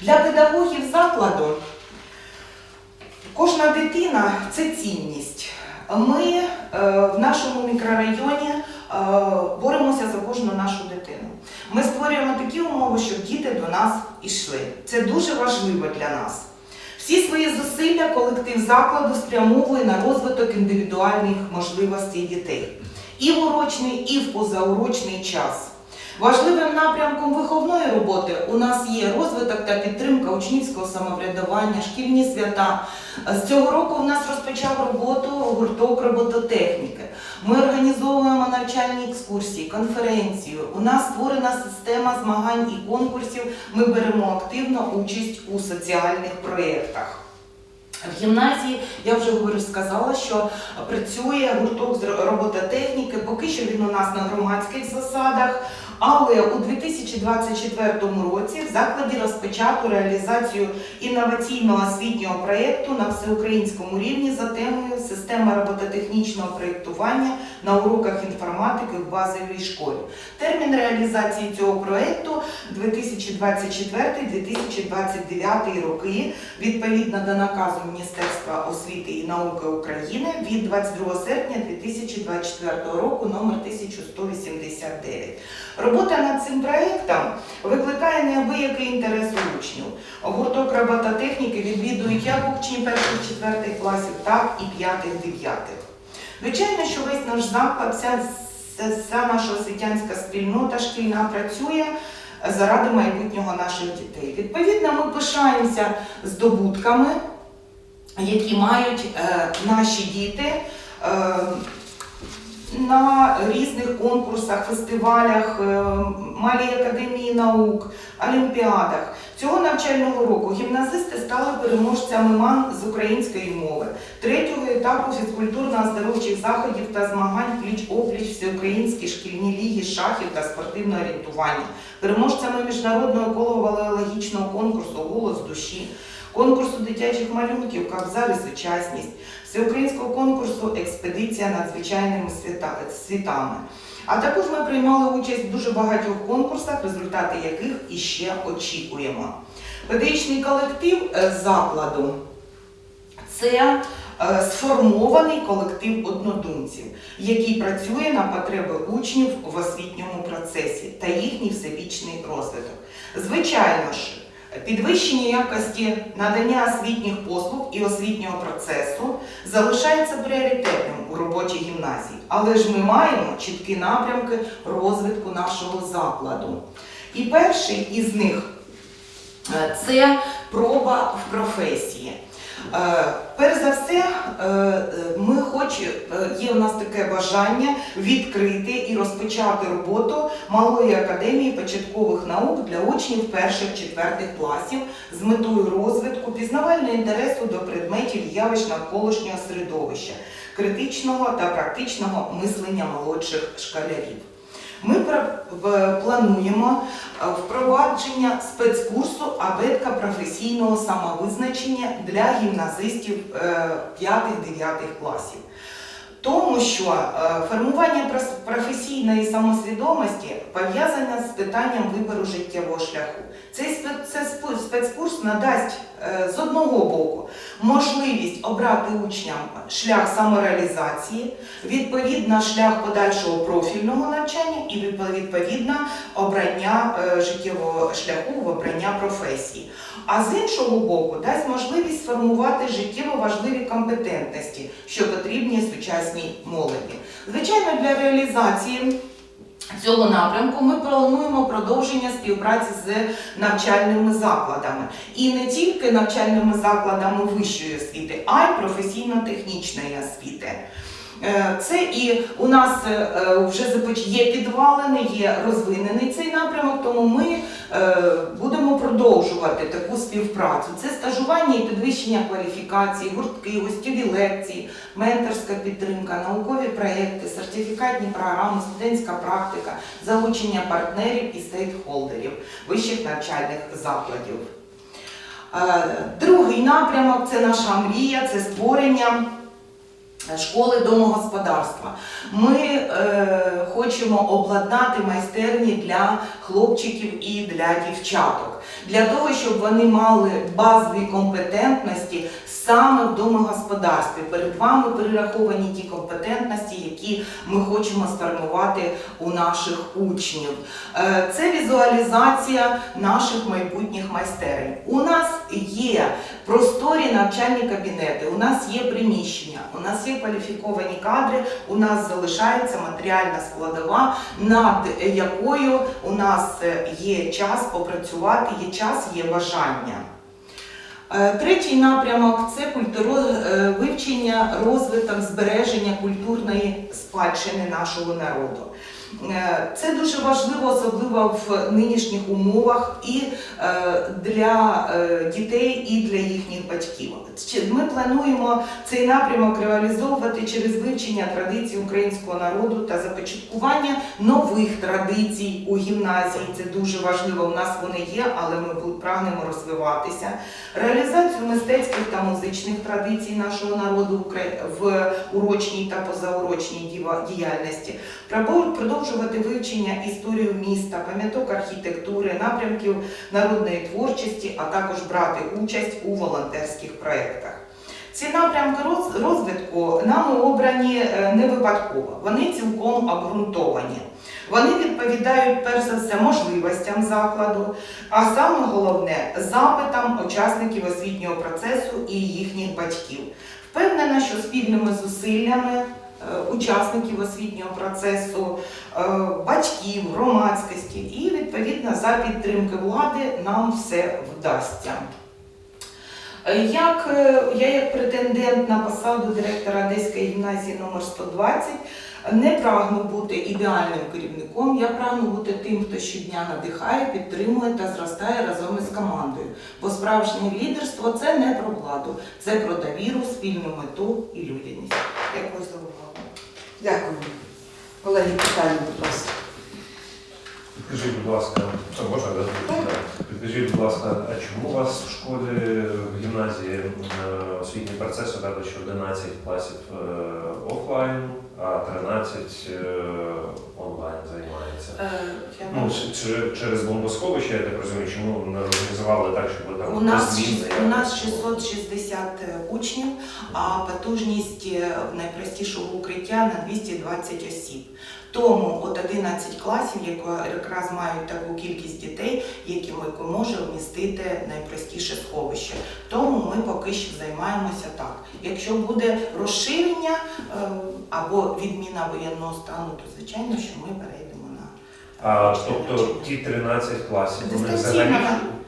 Для педагогів закладу кожна дитина це цінність. Ми е, в нашому мікрорайоні е, боремося за кожну нашу дитину. Ми створюємо такі умови, щоб діти до нас йшли. Це дуже важливо для нас. Всі свої зусилля колектив закладу спрямовує на розвиток індивідуальних можливостей дітей і в урочний, і в позаурочний час. Важливим напрямком виховної роботи у нас є розвиток та підтримка учнівського самоврядування, шкільні свята. З цього року у нас розпочав роботу гурток робототехніки. Ми організовуємо навчальні екскурсії, конференцію. У нас створена система змагань і конкурсів. Ми беремо активно участь у соціальних проєктах. В гімназії я вже говорю, сказала, що працює гурток з робототехніки. Поки що він у нас на громадських засадах. Але у 2024 році в закладі розпочато реалізацію інноваційного освітнього проєкту на всеукраїнському рівні за темою Система робототехнічного проєктування на уроках інформатики в базовій школі. Термін реалізації цього проєкту 2024-2029 роки відповідно до наказу Міністерства освіти і науки України від 22 серпня 2024 року номер 1189. Робота над цим проєктом викликає неабиякий інтерес учнів. Гурток робототехніки відвідують як учні перших четвертих класів, так і п'ятих дев'ятих. Звичайно, що весь наш заклад, вся, вся наша освітянська спільнота шкільна працює заради майбутнього наших дітей. Відповідно, ми пишаємося здобутками, які мають е, наші діти. Е, на різних конкурсах, фестивалях, е, Малій академії наук, олімпіадах. Цього навчального року гімназисти стали переможцями МАН з української мови, третього етапу фізкультурно-оздоровчих заходів та змагань пліч-опліч всеукраїнські шкільні ліги шахів та спортивного орієнтування, переможцями міжнародного еколого-валеологічного конкурсу Голос душі, конкурсу дитячих малюнків Кабзар і сучасність, всеукраїнського конкурсу Експедиція надзвичайними світами. А також ми приймали участь в дуже багатьох конкурсах, результати яких іще очікуємо. Педагогічний колектив е, закладу це е, сформований колектив однодумців, який працює на потреби учнів в освітньому процесі та їхній всебічний розвиток. Звичайно ж, підвищення якості надання освітніх послуг і освітнього процесу залишається пріоритетним у роботі гімназії, але ж ми маємо чіткі напрямки розвитку нашого закладу. І перший із них е, це проба в професії. Е, Перш за все, е, ми хоч е, є в нас таке бажання відкрити і розпочати роботу малої академії початкових наук для учнів перших-четвертих класів з метою розвитку пізнавального інтересу до предметів явищ навколишнього середовища, критичного та практичного мислення молодших школярів. Ми плануємо е, впровадження спецкурсу абетка професійного самовизначення для гімназистів 5-9 класів. Тому що е, формування професійної самосвідомості пов'язане з питанням вибору життєвого шляху. Цей спе- це спе- спецкурс надасть е, з одного боку можливість обрати учням шлях самореалізації, відповідно шлях подальшого профільного навчання і відпо- відповідно обрання е, життєвого шляху в обрання професії. А з іншого боку, дасть можливість сформувати життєво важливі компетентності, що потрібні сучасній молоді. Звичайно, для реалізації цього напрямку ми плануємо продовження співпраці з навчальними закладами. І не тільки навчальними закладами вищої освіти, а й професійно-технічної освіти. Е, Це і у нас е, е, вже є підвалини, є розвинений цей напрямок, тому ми будемо продовжувати таку співпрацю. Це стажування і підвищення кваліфікації, гуртки, гостєві лекції, менторська підтримка, наукові проекти, сертифікатні програми, студентська практика, залучення партнерів і стейкхолдерів вищих навчальних закладів. Е, Другий напрямок це наша мрія, це створення школи домогосподарства. Ми е, хочемо обладнати майстерні для хлопчиків і для дівчаток, для того, щоб вони мали базові компетентності саме в домогосподарстві. Перед вами перераховані ті компетентності, які ми хочемо сформувати у наших учнів. Е, Це візуалізація наших майбутніх майстерень. У нас є просторі навчальні кабінети, у нас є приміщення, у нас є кваліфіковані кадри, у нас залишається матеріальна складова, над якою у нас е, є час попрацювати, є час, є бажання. Е, Третій напрямок це культуро- е, вивчення, розвиток, збереження культурної спадщини нашого народу. Е, Це дуже важливо, особливо в нинішніх умовах і е, для е, дітей, і для їхніх батьків. Ми плануємо цей напрямок реалізовувати через вивчення традицій українського народу та започаткування нових традицій у гімназії. Це дуже важливо. У нас вони є, але ми прагнемо розвиватися. Реалізацію мистецьких та музичних традицій нашого народу в урочній та позаурочній діяльності. Продовжувати вивчення історії міста, пам'яток архітектури, напрямків народної творчості, а також брати участь у волонтерських проєктах. Ці напрямки розвитку нами обрані е, не випадково, вони цілком обґрунтовані. Вони відповідають перш за все можливостям закладу, а саме головне запитам учасників освітнього процесу і їхніх батьків. Впевнена, що спільними зусиллями учасників освітнього процесу, е, батьків, громадськості і відповідно за підтримки влади нам все вдасться. Як е, я, як претендент на посаду директора Одеської гімназії номер 120 не прагну бути ідеальним керівником. Я прагну бути тим, хто щодня надихає, підтримує та зростає разом із командою. Бо справжнє лідерство це не про владу, це про довіру, спільну мету і людяність. Дякую за увагу. Дякую. Колеги, питання, будь ласка. Підкажіть, будь ласка, а, можна да? Підкажіть, будь ласка, а чому у вас в школі в гімназії е, освітній процес веде, що 11 класів е, офлайн, а 13 е, онлайн займається? Е, я Ну, чи- через бомбосховище, я так розумію, чому не організували так, щоб там У нас, зміни у нас якось було? 660 учнів, а потужність е, найпростішого укриття на 220 осіб. Тому от 11 класів, яка- якраз мають таку кількість дітей, які ми можемо вмістити найпростіше сховище. Тому ми поки що займаємося так. Якщо буде розширення е, або відміна воєнного стану, то звичайно, що ми перейдемо на А, тобто ті 13 класів, вони взагалі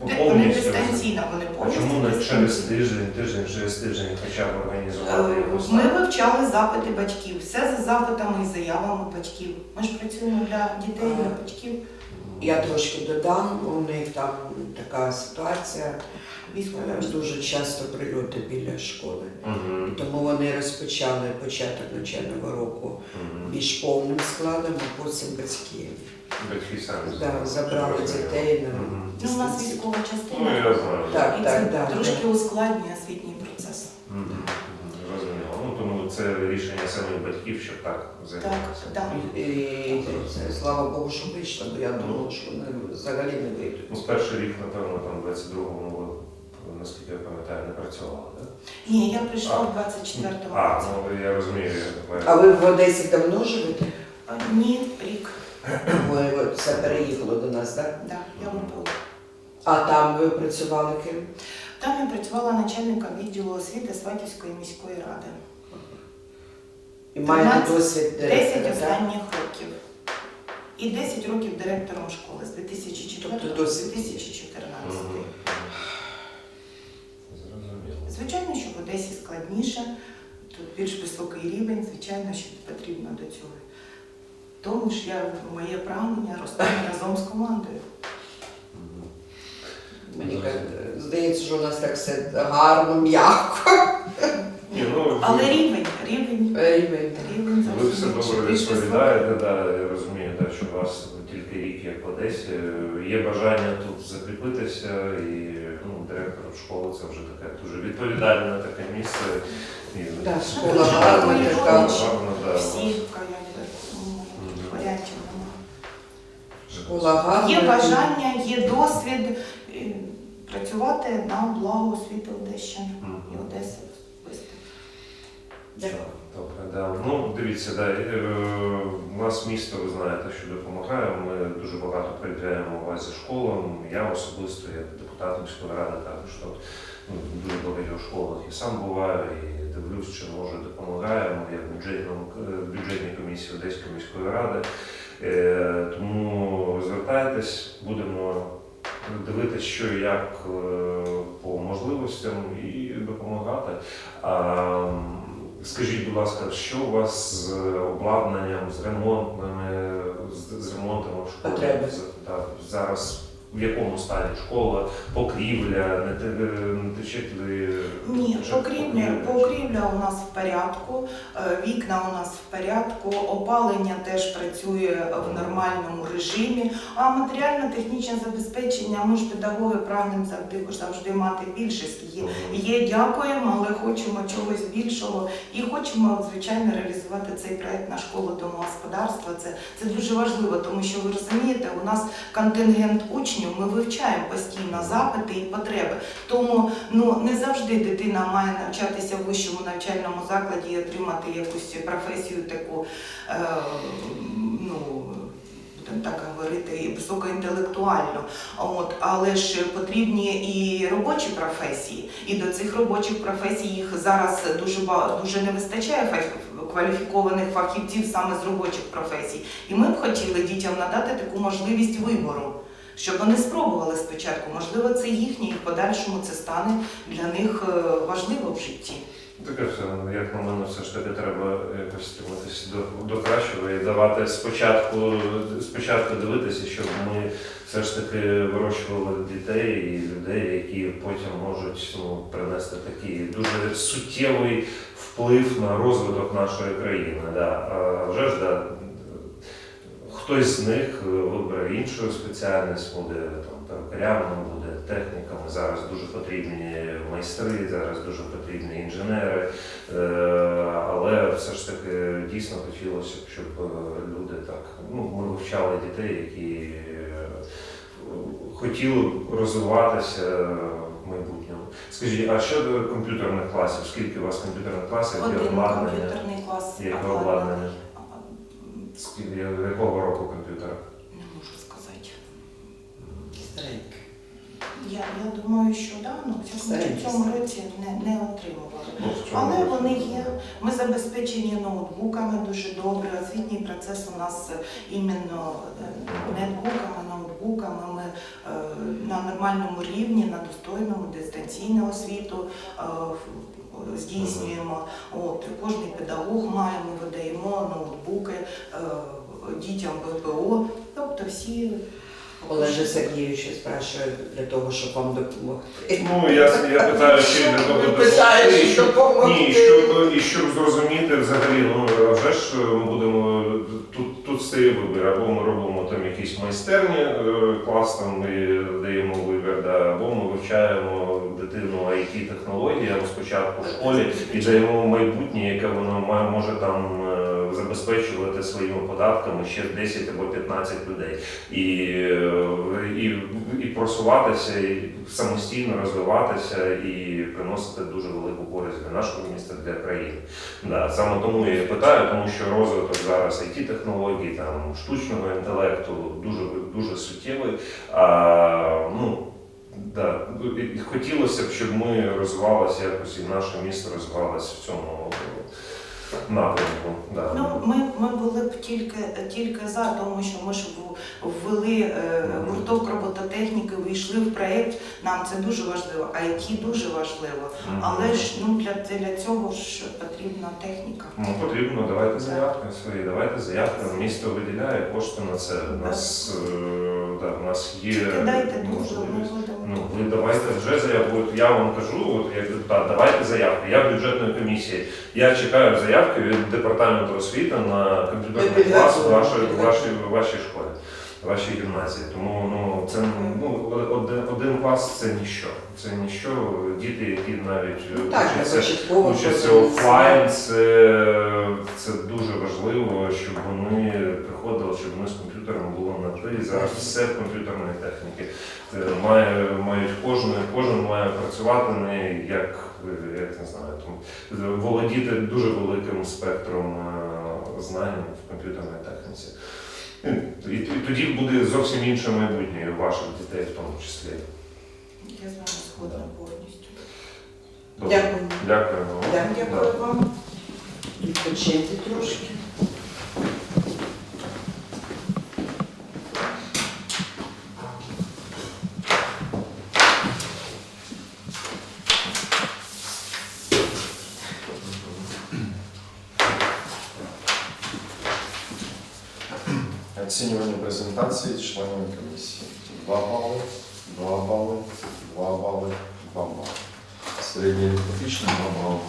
Вони повністю дистанційно, вони А повністю чому не через дистанційно. тиждень, тиждень, через тиждень хоча б організувати його. якось? Ми вивчали запити батьків, все за запитами і заявами батьків. Ми ж працюємо для дітей, для батьків. Я трошки додам, у них там така ситуація, Військові. дуже часто прильоти біля школи. Мгм, Тому вони розпочали початок навчального року більш повним складом, а потім батьки Батьки самі да, забрали дітей на Мгм. Ну, у нас військова Ну, частина. я знаю. Так, так, так. трошки ускладнює освітній процес. Мгм, мгм, Зрозуміло. Ну, тому це рішення самих батьків, щоб так займатися. так. І, і це, слава Богу, що вийшло, бо я думала, що вони взагалі не вийдуть. Ну, перший рік, напевно, там 22-му, ви, наскільки я пам'ятаю, не працювали, так? Ні, я прийшла А. в 24-му А, році. ну я розумію. я- А ви в Одесі давно живете? А, Ні, рік. Ви це переїхало до нас, так? Да, я випала. А там ви працювали ким? Там я працювала начальником відділу освіти Сватівської міської ради. І маєте 13, досвід 10 директора, так? останніх років. І 10 років директором школи з 2004 Тобто досвід. 2014. Мгм. Зрозуміло. Звичайно, що в Одесі складніше, тут більш високий рівень, звичайно, що потрібно до цього. Тому ж я моє прагнення рости разом з командою. Мгм. Мені здається, що у нас так все гарно, м'яко. Ні, ну, Але ви- рівень, рівень, Рівень. рівень Ви все зовсім інший, добре більш розповідаєте, да, я розумію, да, що у вас тільки рік як в Одесі. Є бажання тут закріпитися і ну, директором школи це вже таке дуже відповідальне таке місце. І, Да, Ну, школа дуже гарна, така. да, Всі вас. Мгм. варіантів немає. Школа гарна. Є бажання, є досвід е, працювати на благо освіти Одещини Мгм. і Одеси. Дякую. Добре, да. Ну, дивіться, да, е, у нас місто, ви знаєте, що допомагає. Ми дуже багато приділяємо увазі школам. Я особисто, як депутат міської ради, також то, ну, в дуже багатьох школах і сам буваю, і дивлюсь, чи може допомагаємо бюджетному е, бюджетній комісії Одеської міської ради. Е, Тому звертайтесь, будемо дивитися, що і як е, по можливостям і допомагати. Скажіть, будь ласка, що у вас з обладнанням, з ремонтними, з, з ремонтами в школі? Потреби. З- зараз в якому стані школа, покрівля, не, те- не тече туди? Ні, покрівля, покрівля у нас в порядку, е, вікна у нас в порядку, опалення теж працює в нормальному режимі, а матеріально-технічне забезпечення, ми ж педагоги прагнемо завжди, завжди мати більше. Є, є, дякуємо, але хочемо чогось більшого і хочемо, звичайно, реалізувати цей проект на школу домогосподарства. Це, це дуже важливо, тому що ви розумієте, у нас контингент учнів, ми вивчаємо постійно запити і потреби. Тому ну не завжди дитина має навчатися в вищому навчальному закладі і отримати якусь професію таку, е, ну так говорити, високоінтелектуальну. От, але ж потрібні і робочі професії. І до цих робочих професій їх зараз дуже дуже не вистачає кваліфікованих фахівців саме з робочих професій. І ми б хотіли дітям надати таку можливість вибору. Щоб вони спробували спочатку, можливо, це їхнє, і в подальшому це стане для них е, важливо в житті. Таке все, як на мене, все ж таки треба якось стремитися до, до кращого і давати спочатку, спочатку дивитися, щоб ми все ж таки вирощували дітей і людей, які потім можуть ну, принести такий дуже суттєвий вплив на розвиток нашої країни. Да. А вже ж да, хтось з них вибере іншу спеціальність, буде там перукарями, буде техніками. Зараз дуже потрібні майстри, зараз дуже потрібні інженери. Е, Але все ж таки дійсно хотілося б, щоб е, люди так ну, ми вивчали дітей, які е, хотіли розвиватися в майбутньому. Скажіть, а щодо комп'ютерних класів, скільки у вас комп'ютерних класів, Один комп'ютерний клас обладнання? Скільки якого року комп'ютера? Не можу сказати. Старенька. Я, я думаю, що да, ну, в цьому- Старенькі. в цьому році не, не отримували. Ну, Але вони є. Ми забезпечені ноутбуками дуже добре. Освітній процес у нас е, іменно е, нетбуками, ноутбуками. Ми е, на нормальному рівні, на достойному дистанційну освіту е, здійснюємо. От кожний педагог має, ми видаємо ноутбуки е, дітям ВПО. Тобто всі Олеже Сергійовичу спрашує для того, щоб вам допомогти. Ну, я, я питаю, чи для того допомогти, щоб. Ні, щоб, і щоб зрозуміти взагалі, ну а вже ж ми будемо тут, тут стає вибір, або ми робимо там якісь майстерні, е, клас там і даємо вибір, да, або ми вивчаємо дитину it технологіям спочатку в школі і даємо майбутнє, яке воно має, може там е, забезпечувати своїми податками ще 10 або 15 людей. І, е, і, і просуватися, і самостійно розвиватися і приносити дуже велику користь для нашого міста, для країни. Да, саме тому я питаю, тому що розвиток зараз it технологій, там штучного інтелекту дуже дуже суттєвий. А, ну, да, хотілося б, щоб ми розвивалися якось і наше місто розвивалося в цьому напрямку. Да. Ну, ми, ми були б тільки, тільки за, тому що ми ж ввели е, гурток робототехніки, вийшли в проєкт. Нам це дуже важливо, а IT дуже важливо. Мгм. Але ж ну для, для цього ж потрібна техніка. Ну, потрібно, давайте заявки свої, давайте заявки. Місто виділяє кошти на це. Нас, да, у нас є Кидайте дуже, можливість. Ну, ви давайте вже заяву. От я вам кажу, от як депутат, давайте заявки. Я бюджетної комісії. Я чекаю заявки від департаменту освіти на комп'ютерний клас в вашій, вашій, вашій школі, в вашій гімназії. Тому ну це ну один, один клас це ніщо. Це ніщо. Діти, які навіть е, Ну, так, вчаться- початково офлайн, це, це дуже важливо, щоб вони приходили, щоб вони з комп'ютером було на. І зараз все в комп'ютерної техніки. Е, Має, мають кожен, кожен має працювати не як, е, як не знаю, там, володіти дуже великим спектром знань в комп'ютерній техніці. І, і тоді буде зовсім інше майбутнє ваших дітей в тому числі. Я з вами згодна повністю. Добре. Дякую. Дякую вам. Дякую вам. Відпочити трошки. Оцінювання презентації членами комісії. 2 бали, 2 бали, 2 бали, 2 бали. Середнє арифметичне 2 бали.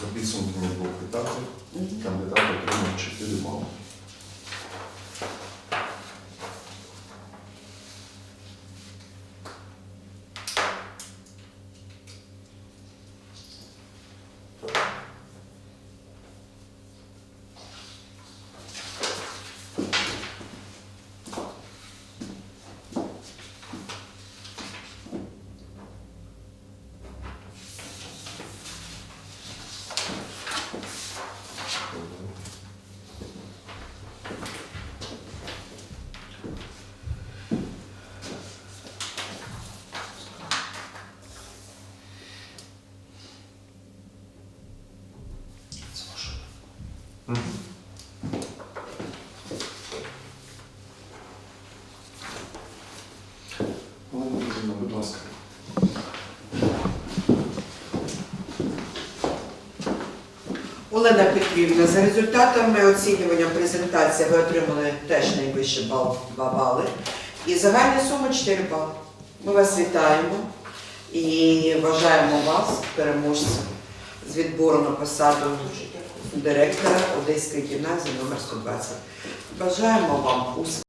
За підсумками двох етапів кандидат отримав 4 бали. Це ваше. Олена Петрівна, будь ласка. Олена Петрівна, за результатами оцінювання презентації ви отримали теж найвищий бал 2 бали. І загальна сума 4 бали. Ми вас вітаємо і вважаємо вас переможцем з відбору на посаду директора Одеської гімназії номер 120. Бажаємо вам успіху.